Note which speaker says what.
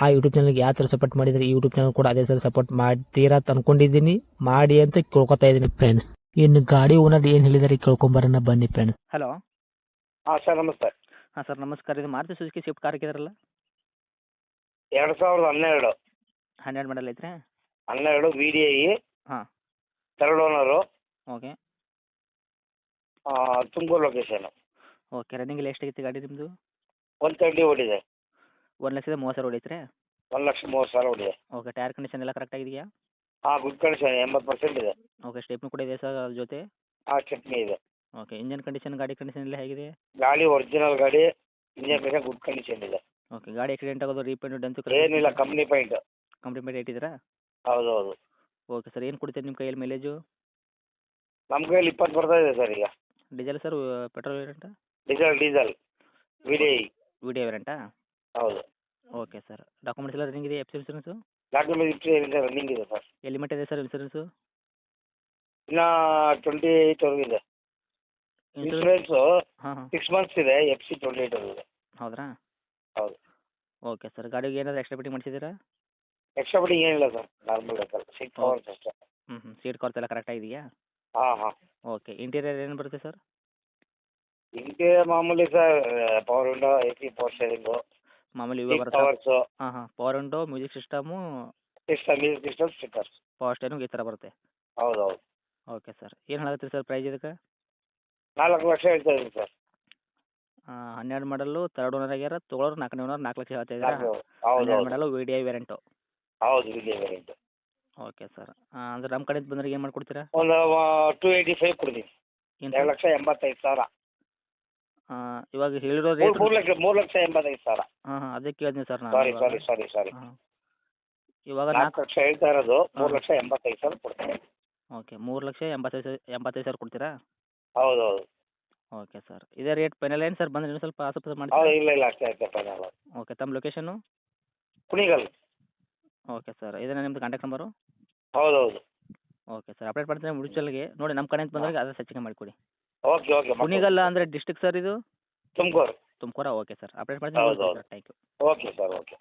Speaker 1: ಆ ಯೂಟ್ಯೂಬ್ ಚಾನಲ್ಗೆ ಯಾವ ಥರ ಸಪೋರ್ಟ್ ಮಾಡಿದರೆ ಈ ಯೂಟ್ಯೂಬ್ ಚಾನಲ್ ಕೂಡ ಅದೇ ಥರ ಸಪೋರ್ಟ್ ಮಾಡ್ತೀರಾ ಅಂತ ಅನ್ಕೊಂಡಿದ್ದೀನಿ. ಮಾಡಿ ಅಂತ ಕೇಳ್ಕೊತಾ ಇದ್ದೀನಿ ಫ್ರೆಂಡ್ಸ್ ಇನ್ನು ಗಾಡಿ ಓನರ್ ಏನು ಹೇಳಿದಾರೆ ಕೇಳ್ಕೊಂಬರೋಣ ಬನ್ನಿ ಫ್ರೆಂಡ್ಸ್
Speaker 2: ಹಲೋ
Speaker 3: ಹಾಂ ಸರ್ ನಮಸ್ತೆ.
Speaker 2: ಹಾಂ ಸರ್ ನಮಸ್ಕಾರ. ಇದು ಮಾರುತಿ ಸುಜುಕಿ ಸ್ವಿಫ್ಟ್ ಕಾರ್ ಹಾಕಿದಾರಲ್ಲ?
Speaker 3: ಎರಡು ಸಾವಿರದ ಹನ್ನೆರಡು.
Speaker 2: ಹನ್ನೆರಡು ಮಾಡಲ್ ಐತ್ರಿ?
Speaker 3: ಹನ್ನೆರಡು ವಿ ಡಿ ಐ
Speaker 2: ಹಾ.
Speaker 3: Third owner
Speaker 2: okay.
Speaker 3: Tumakuru location
Speaker 2: okay running ಎಲ್ಲ ಐತಿ ಗಾಡಿ ನಿಮ್ಮದು
Speaker 3: ಒನ್ ತರ್ಟಿ ಓಡಿದೆ.
Speaker 2: ಒಂದು ಲಕ್ಷದ ಮೂವತ್ತು ಸಾವಿರ ಹೊಡೈತ್ರಿ?
Speaker 3: ಒಂದು ಲಕ್ಷ ಮೂವತ್ತು ಸಾವಿರ ಓಡಿದೆ
Speaker 2: ಓಕೆ ಟೈರ್ ಕಂಡೀಷನ್ ಎಲ್ಲ ಕರೆಕ್ಟ್ ಆಗಿದೆಯಾ?
Speaker 3: ಹಾಂ ಗುಡ್ ಕಂಡೀಷನ್ ಎಂಬತ್ತು ಪರ್ಸೆಂಟ್ ಇದೆ.
Speaker 2: ಓಕೆ ಸ್ಟೆಪ್ನು ಕೂಡ ಇದೆ ಸರ್ ಅದ್ರ ಜೊತೆ?
Speaker 3: ಹಾಂ ಚಟ್ನಿ ಇದೆ.
Speaker 2: ಓಕೆ ಇಂಜನ್ ಕಂಡೀಷನ್ ಗಾಡಿ ಕಂಡೀಷನ್ ಎಲ್ಲ ಹೇಗಿದೆ?
Speaker 3: ಗಾಡಿ ಒರಿಜಿನಲ್ ಗಾಡಿ ಇಂಜಿನ್ ಕಂಡೀಷನ್ ಗುಡ್ ಕಂಡೀಷನ್ ಇದೆ.
Speaker 2: ಓಕೆ ಗಾಡಿ ಆಕ್ಸಿಡೆಂಟ್ ಆಗೋದು ರೀಪೇಂಟ್ ಡೆಂತು
Speaker 3: ಏನಿಲ್ಲ ಕಂಪ್ನಿ ಪಾಯಿಂಟ್
Speaker 2: ಕಂಪ್ಲೀಟ್ ಇಟ್ಟಿದ್ದೀರಾ?
Speaker 3: ಹೌದು ಹೌದು
Speaker 2: ಓಕೆ ಸರ್ ಏನು ಕೊಡ್ತೀರಿ ನಿಮ್ಮ ಕೈಯಲ್ಲಿ ಮೈಲೇಜು
Speaker 3: ನಮ್ಮ ಕೈಯಲ್ಲಿ ಇಪ್ಪತ್ತು ಬರ್ತಾ ಇದೆ ಸರ್ ಈಗ.
Speaker 2: Diesel sir petrol ವೇರಿಯಂಟಾ
Speaker 3: diesel diesel. V D I
Speaker 2: ವೇರಿಯಂಟಾ
Speaker 3: ಹೌದು.
Speaker 2: Okay sir. ಡಾಕ್ಯುಮೆಂಟ್ಸ್ ಎಲ್ಲ ರನ್ನಿಂಗ್ ಇದೆ F insurance?
Speaker 3: Document history running ಇದೆ ಸರ್.
Speaker 2: ಎಲ್ಲಿ ಮಟ್ಟ ಇದೆ ಸರ್ ಇನ್ಸೂರೆನ್ಸು?
Speaker 3: ಇನ್ನು ಟ್ವೆಂಟಿ ಏಯ್ಟ್ವರೆಗೂ ಇದೆ.
Speaker 2: ಇನ್ಸೂರೆನ್ಸ್ ಹಾಂ ಹಾಂ.
Speaker 3: ಸಿಕ್ಸ್ ಮಂತ್ಸ್ ಇದೆ ಎಫ್ ಸಿ ಟ್ವೆಂಟಿ ಏಯ್ಟ್ವರೆಗೂ ಇದೆ.
Speaker 2: ಹೌದ್ರಾ?
Speaker 3: ಹೌದು.
Speaker 2: ಓಕೆ ಸರ್ ಗಾಡಿಗೆ ಏನಾದರೂ ಎಕ್ಸ್ಟ್ರಾ ಫಿಟ್ಟಿಂಗ್ ಮಾಡಿಸಿದ್ದೀರಾ?
Speaker 3: ಎಕ್ಸ್ಟ್ರಾ ಬಿಟ್ಟಿಂಗ್ ಏನಿಲ್ಲ sir normal vehicle seat covers ಅಷ್ಟೇ.
Speaker 2: ಹ್ಞೂ ಹ್ಞೂ ಸೀಟ್ ಕವರ್ಸ್ ಎಲ್ಲ ಕರೆಕ್ಟಾಗಿ ಆಗಿದೆಯಾ
Speaker 3: ಹಾಂ ಹಾಂ.
Speaker 2: ಓಕೆ ಇಂಟೀರಿಯರ್ ಏನು ಬರುತ್ತೆ ಸರ್?
Speaker 3: ಇಂಟೀರಿಯರ್ ಮಾಮೂಲಿ sir power window A C power steering
Speaker 2: ಮಾಮೂಲಿ ಇವೆ ಬರುತ್ತೆ?
Speaker 3: ಕವರ್ಸು
Speaker 2: ಹಾಂ ಹಾಂ. Power window music system
Speaker 3: system music system
Speaker 2: power steering ಈ ಥರ ಬರುತ್ತೆ.
Speaker 3: ಹೌದು ಹೌದು
Speaker 2: ಓಕೆ ಸರ್ ಏನು ಹೇಳತ್ತೀರಿ ಸರ್ ಪ್ರೈಸ್ ಇದಕ್ಕೆ?
Speaker 3: ನಾಲ್ಕು ಲಕ್ಷ ಹೇಳ್ತಾ ಇದ್ದೀನಿ ಸರ್
Speaker 2: ಹನ್ನೆರಡು ಮಾಡಲು ತರ್ಡ್ ಓನರ್ ಆಗ್ಯಾರ ತಗೊಳ್ಳೋರು ನಾಲ್ಕನೇ ಓನರ್ ನಾಲ್ಕು ಲಕ್ಷ ಹೇಳ್ತಾ ಇದ್ದೀರಾ?
Speaker 3: ಹೌದು
Speaker 2: ಹನ್ನೆರಡು ಮಾಡಲು ವಿ ಡಿ ಐ ವೇರೆಂಟು
Speaker 3: ಹೌದು
Speaker 2: ಓಕೆ ಸರ್ ಅಂದ್ರೆ ನಮ್ಮ ಕಡೆಯಿಂದ ಬಂದ್ರೆ ಏನು ಮಾಡ್ಕೊಡ್ತೀರಾ?
Speaker 3: ಒಂದು ಟೂ ಏಯ್ಟಿ ಫೈವ್ ಕೊಡ್ತೀನಿ. ಎರಡು ಲಕ್ಷ ಎಂಬತ್ತೈದು ಸಾವಿರ.
Speaker 2: ಇವಾಗ ಹೇಳಿರೋ ರೇಟ್
Speaker 3: ಮೂರು ಲಕ್ಷ ಮೂರು ಲಕ್ಷ ಎಂಬತ್ತೈದು ಸಾವಿರ.
Speaker 2: ಹಾಂ ಹಾಂ ಅದಕ್ಕೆ ಕೇಳಿದ್ನಿ ಸರ್ ನಾನು
Speaker 3: ಸಾರಿ
Speaker 2: ಇವಾಗ.
Speaker 3: ಸಾರಿ ಸಾರಿ ಸಾರಿ
Speaker 2: ಹಾಂ. ಇವಾಗ
Speaker 3: ನಾಲ್ಕು
Speaker 2: ನಾಲ್ಕು
Speaker 3: ಲಕ್ಷ ಹೇಳ್ತಾ ಇರೋದು ಮೂರು. ಲಕ್ಷ ಎಂಬತ್ತೈದು ಸಾವಿರ ಕೊಡ್ತೀನಿ
Speaker 2: ಓಕೆ ಮೂರು ಲಕ್ಷ ಎಂಬತ್ತೈದು ಸಾವಿರ ಎಂಬತ್ತೈದು ಸಾವಿರ ಕೊಡ್ತೀರಾ?
Speaker 3: ಹೌದು ಹೌದು
Speaker 2: ಓಕೆ ಸರ್. ಇದೇ ರೇಟ್ ಫೈನಲ್ ಏನು ಸರ್? ಬಂದ್ರೆ ಇನ್ನೂ ಸ್ವಲ್ಪ
Speaker 3: ಹೌದು
Speaker 2: ಮಾಡಿ
Speaker 3: ಇಲ್ಲ ಇಲ್ಲ ಅಷ್ಟೇ ಅಷ್ಟೇ ಫೈನಲ್
Speaker 2: ಓಕೆ ತಮ್ಮ ಲೊಕೇಶನು
Speaker 3: ಕುಣಿಗಲ್.
Speaker 2: Okay sir. ಇದೇನಾ ನಿಮ್ಮದು ಕಾಂಟ್ಯಾಕ್ಟ್ ನಂಬರು
Speaker 3: ಹೌದು ಹೌದು
Speaker 2: ಓಕೆ ಸರ್. ಅಪ್ಡೇಟ್ ಮಾಡ್ತೀನಿ ಮುಡಿಚಲ್ಗೆ ನೋಡಿ ನಮ್ಮ ಕಡೆಯಿಂದ ಬಂದಾಗ ಅದೇ ಹೆಚ್ಚಿಗೆ ಮಾಡಿಕೊಡಿ.
Speaker 3: ಓಕೆ ಓಕೆ
Speaker 2: ಕುಣಿಗಲ್ಲ ಅಂದ್ರೆ ಡಿಸ್ಟಿಕ್ ಸರ್ ಇದು?
Speaker 3: Tumakuru.
Speaker 2: Tumakuru? Okay sir update
Speaker 3: ಹೌದು,
Speaker 2: ಮಾಡ್ತೀನಿ.
Speaker 3: ಹೌದು.
Speaker 2: Thank you
Speaker 3: okay sir okay